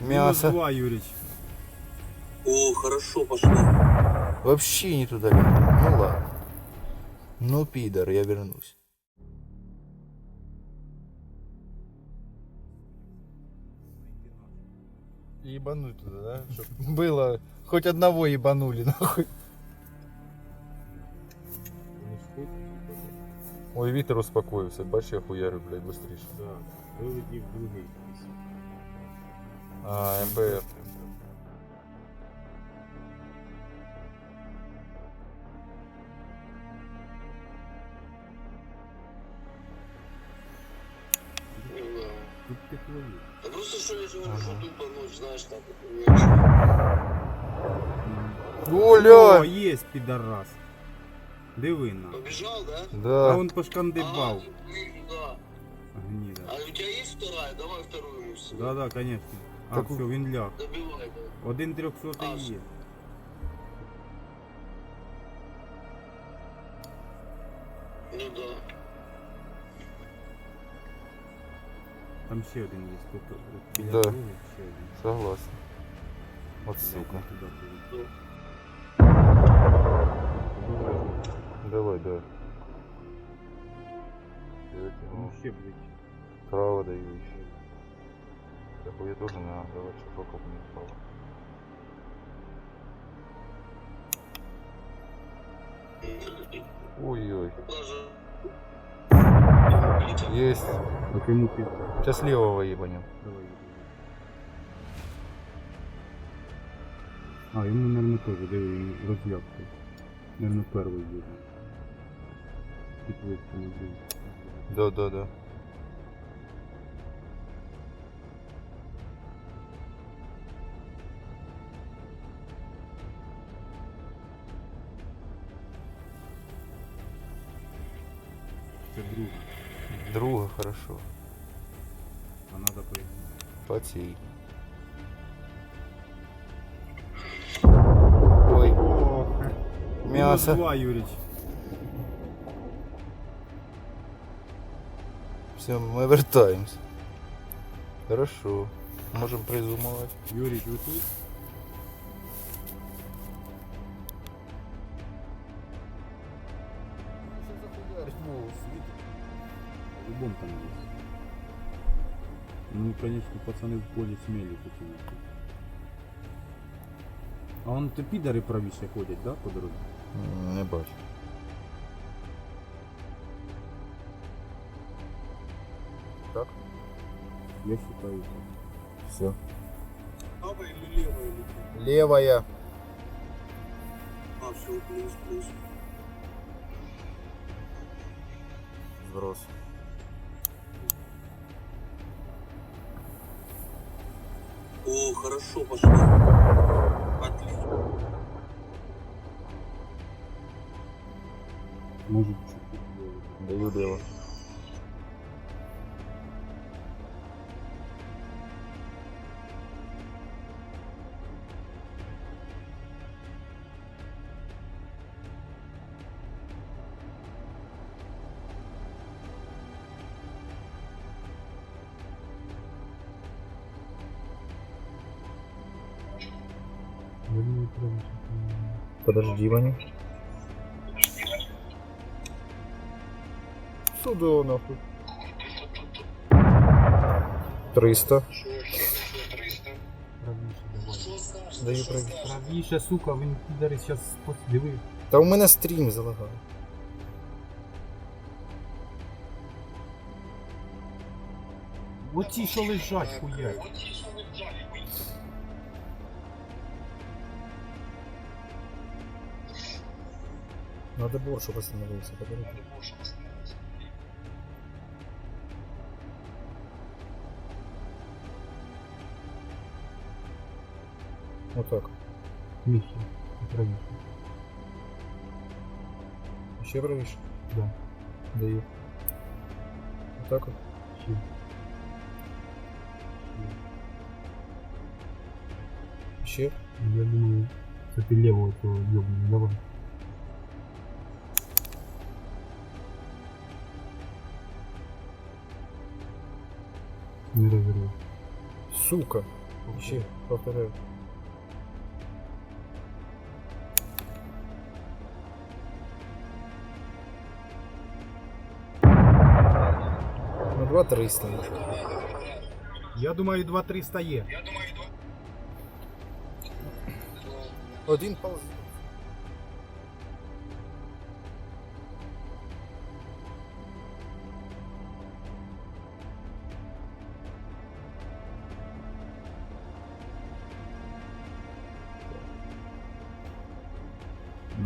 Мясо. два, Юрич. О, хорошо, пошли. Вообще не туда летел. Ну ладно. Ну, пидор, я вернусь. Ебануть туда, да? Чтоб было... Хоть одного ебанули, нахуй. Ой, вітер успокоївся, бачиш, я хуярю, блядь, быстріше. Да, вилетів другий. А, МБР. Тут теплові. Да просто что я же говорю, Ага. что тупо ночь, знаешь, так. О, Оля! є підарас. Дивина. Побежал, да? А Да. он пошкандибав. А, вижу, да. Гніда. А у тебя есть вторая? Давай вторую ему себе. Да, да, конечно. А, Так у- все, він ляг. Добивай, да. Один трьохсотий А, є. Ну да. Там ще один є. Тут, от біля Да. дороги ще один. Согласен. Вот Блядь, сука. не туди був. Давай, да. Ну ще блядь. Право даю еще. Так я тоже не надо давать, чтобы вокруг не упало. Ой-ой. Даже... Есть. От йому під... Сейчас левого ебанем. Давай. А, йому, наверное, теж, диви, він розлягся. Наверное, перший буде. Підвищено не буде. Да, да, да. Це друга. Друга хорошо. А надо поїхати. Потей. Ой, мясо. Два, Юрич. Все, мы вертаемся. Хорошо. Можем призумовать. Юрич, ви тут? Любом там есть. Ну, конечно, пацаны в поле смели почему-то. А он то підари правіше ходять, да, по дорозі? М, Не бачу. Так? Я считаю. так. Все. Правая или левая? или- Левая. А, все, плюс, плюс. Сброс. О, хорошо, пошли. Отлично. Может. Даю дело. Подожди, Ваня. Сюда нахуй. 300. Даю правіше. Правіше, сука, він підари зараз диви. Та у мене стрім залагав. Оці, що лежать, хуять. Надо бор, чтобы остановился. подожди. Вот так. Міхі, правіше. Еще правіше? Да. Даю. Вот так вот. Ще. Еще. Я думаю, це ти лівого цього йобну, давай. Не розірвав. Сука. Ще, повторяю. Ну, 2 300 може. Я думаю, 2-3 стає. Один полз.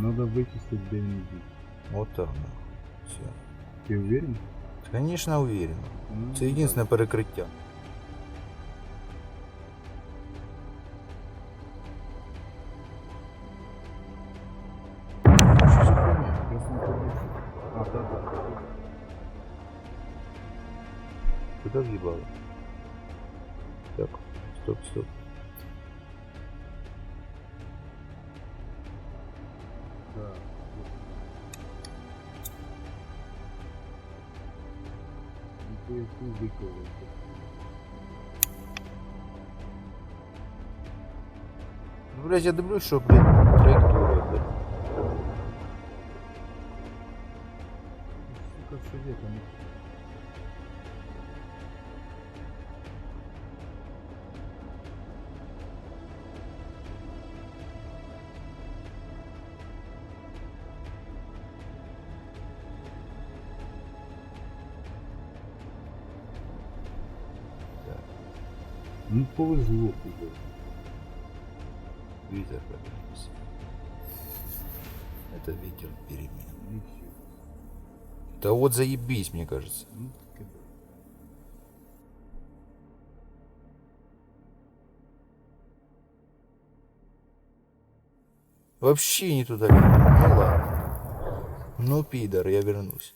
Надо вычислить, здесь. Вот так, нахуй. Все. Ты уверен? Конечно, уверен. Ну, Це єдине перекриття. Да, да. Куда въебало? Так, стоп, стоп. Ты хуй выкололся. Ну, блядь, я дивлюсь, що, блядь, траєкторія, блядь. Сука, совета не Ну повезло тебе. Ветер повернулся. Это ветер перемен. Да вот заебись, мне кажется. Ну. Вообще не туда. Ну ладно. Ну, пидор, я вернусь.